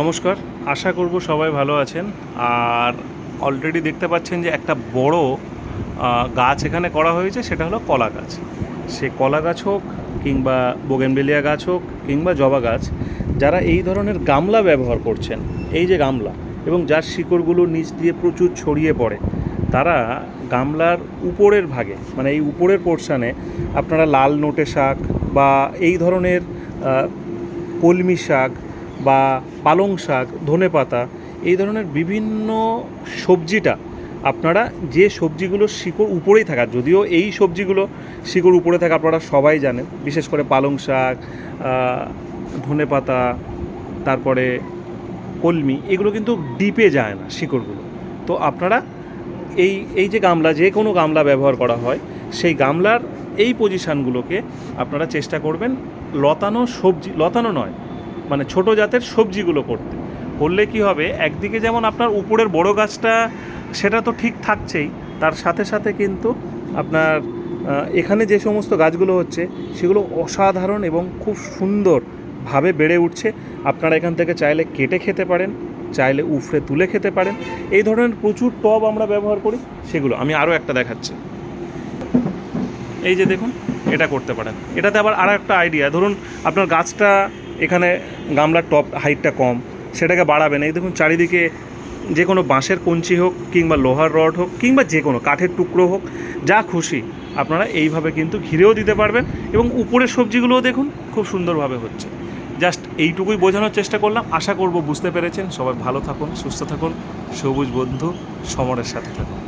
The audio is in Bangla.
নমস্কার, আশা করব সবাই ভালো আছেন। আর অলরেডি দেখতে পাচ্ছেন যে একটা বড় গাছ এখানে করা হয়েছে, সেটা হলো কলা গাছ। সে কলা গাছ হোক কিংবা বোগেনবেলিয়া গাছ হোক কিংবা জবা গাছ, যারা এই ধরনের গামলা ব্যবহার করছেন, এই যে গামলা এবং যার শিকড়গুলো নিচ দিয়ে প্রচুর ছড়িয়ে পড়ে, তারা গামলার উপরের ভাগে মানে এই উপরের পোর্শানে আপনারা লাল নোটে শাক বা এই ধরনের কলমি শাক বা পালং শাক ধনেপাতা এই ধরনের বিভিন্ন সবজিটা আপনারা যে সবজিগুলো শিকড় উপরেই থাকা, যদিও এই সবজিগুলো শিকড় উপরে থাকা আপনারা সবাই জানেন, বিশেষ করে পালং শাক ধনেপাতা তারপরে কলমি, এগুলো কিন্তু ডিপে যায় না শিকড়গুলো। তো আপনারা এই এই যে গামলা, যে কোনো গামলা ব্যবহার করা হয়, সেই গামলার এই পজিশানগুলোকে আপনারা চেষ্টা করবেন লতানো সবজি, লতানো নয় মানে ছোট জাতের সবজিগুলো করতে। করলে কি হবে? একদিকে যেমন আপনার উপরের বড় গাছটা, সেটা তো ঠিক থাকছেই, তার সাথে সাথে কিন্তু আপনার এখানে যে সমস্ত গাছগুলো হচ্ছে, সেগুলো অসাধারণ এবং খুব সুন্দরভাবে বেড়ে উঠছে। আপনারা এখান থেকে চাইলে কেটে খেতে পারেন, চাইলে উফরে তুলে খেতে পারেন। এই ধরনের প্রচুর টব আমরা ব্যবহার করি, সেগুলো। আমি আরও একটা দেখাচ্ছি। এই যে দেখুন, এটা করতে পারেন। এটাতে আবার আর একটা আইডিয়া ধরুন আপনার গাছটা এখানে গামলার টপ হাইটটা কম, সেটাকে বাড়াবেন এই দেখুন চারিদিকে যে কোনো বাঁশের কঞ্চি হোক কিংবা লোহার রড হোক কিংবা যে কোনো কাঠের টুকরো হোক, যা খুশি আপনারা এইভাবে কিন্তু ঘিরেও দিতে পারবেন এবং উপরের সবজিগুলোও দেখুন খুব সুন্দরভাবে হচ্ছে। জাস্ট এইটুকুই বোঝানোর চেষ্টা করলাম। আশা করব বুঝতে পেরেছেন। সবাই ভালো থাকুন, সুস্থ থাকুন। সবুজ বন্ধু সমরের সাথে থাকুন।